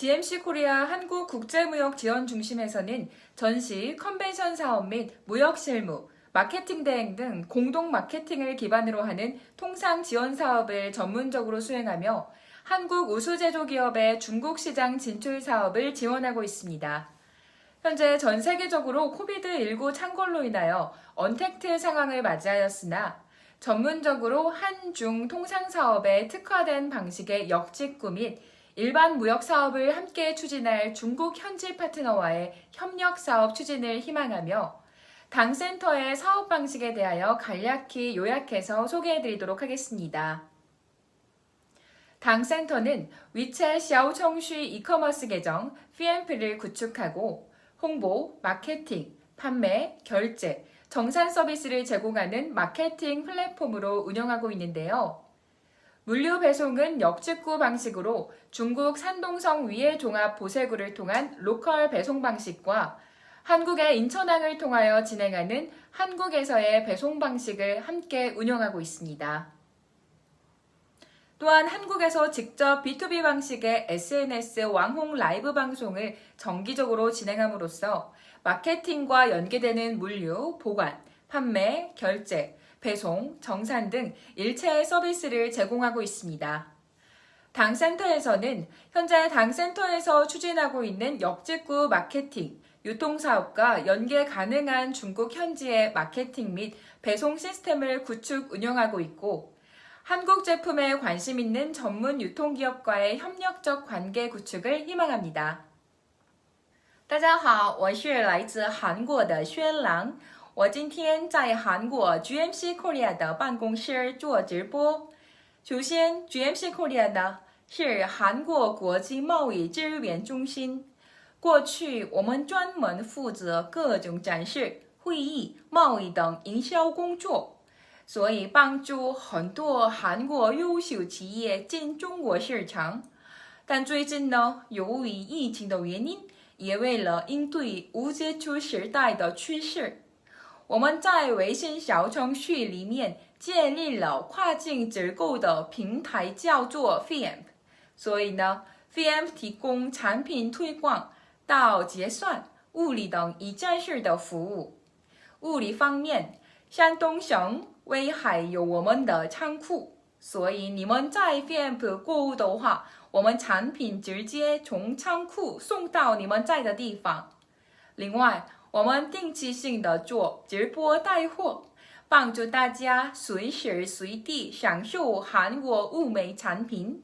GMC 코리아 한국 국제무역 지원 중심에서는 전시, 컨벤션 사업 및 무역 실무, 마케팅 대행 등 공동 마케팅을 기반으로 하는 통상 지원 사업을 전문적으로 수행하며 한국 우수 제조 기업의 중국 시장 진출 사업을 지원하고 있습니다. 현재 전 세계적으로 코비드19 창궐로 인하여 언택트 상황을 맞이하였으나 전문적으로 한중 통상 사업에 특화된 방식의 역직구 및 일반 무역 사업을 함께 추진할 중국 현지 파트너와의 협력 사업 추진을 희망하며 당 센터의 사업 방식에 대하여 간략히 요약해서 소개해 드리도록 하겠습니다. 당 센터는 위챗 샤오청쉬 이커머스 계정 PMP를 구축하고 홍보, 마케팅, 판매, 결제, 정산 서비스를 제공하는 마케팅 플랫폼으로 운영하고 있는데요. 물류 배송은 역직구 방식으로 중국 산동성 위해 종합 보세구를 통한 로컬 배송 방식과 한국의 인천항을 통하여 진행하는 한국에서의 배송 방식을 함께 운영하고 있습니다. 또한 한국에서 직접 B2B 방식의 SNS 왕홍 라이브 방송을 정기적으로 진행함으로써 마케팅과 연계되는 물류, 보관, 판매, 결제, 배송, 정산 등 일체의 서비스를 제공하고 있습니다. 당센터에서는 현재 당센터에서 추진하고 있는 역직구 마케팅, 유통사업과 연계 가능한 중국 현지의 마케팅 및 배송 시스템을 구축 운영하고 있고 한국 제품에 관심 있는 전문 유통기업과의 협력적 관계 구축을 희망합니다. 大家好，我是来自韩国的轩郎。 我今天在韩国 GMC Korea 的办公室做直播。首先，GMC Korea 呢是韩国国际贸易支援中心。过去我们专门负责各种展示、会议、贸易等营销工作。所以帮助很多韩国优秀企业进中国市场。但最近呢，由于疫情的原因，也为了应对无接触时代的趋势，我们在微信小程序里面建立了跨境直购的平台，叫做 FIMP。所以呢，FIMP 提供产品推广到结算、物理等一站式的服务。物理方面，山东省。威海有我们的仓库，所以你们在 FAMP 购物的话，我们产品直接从仓库送到你们在的地方。另外，我们定期性的做直播带货，帮助大家随时随地享受韩国物美产品。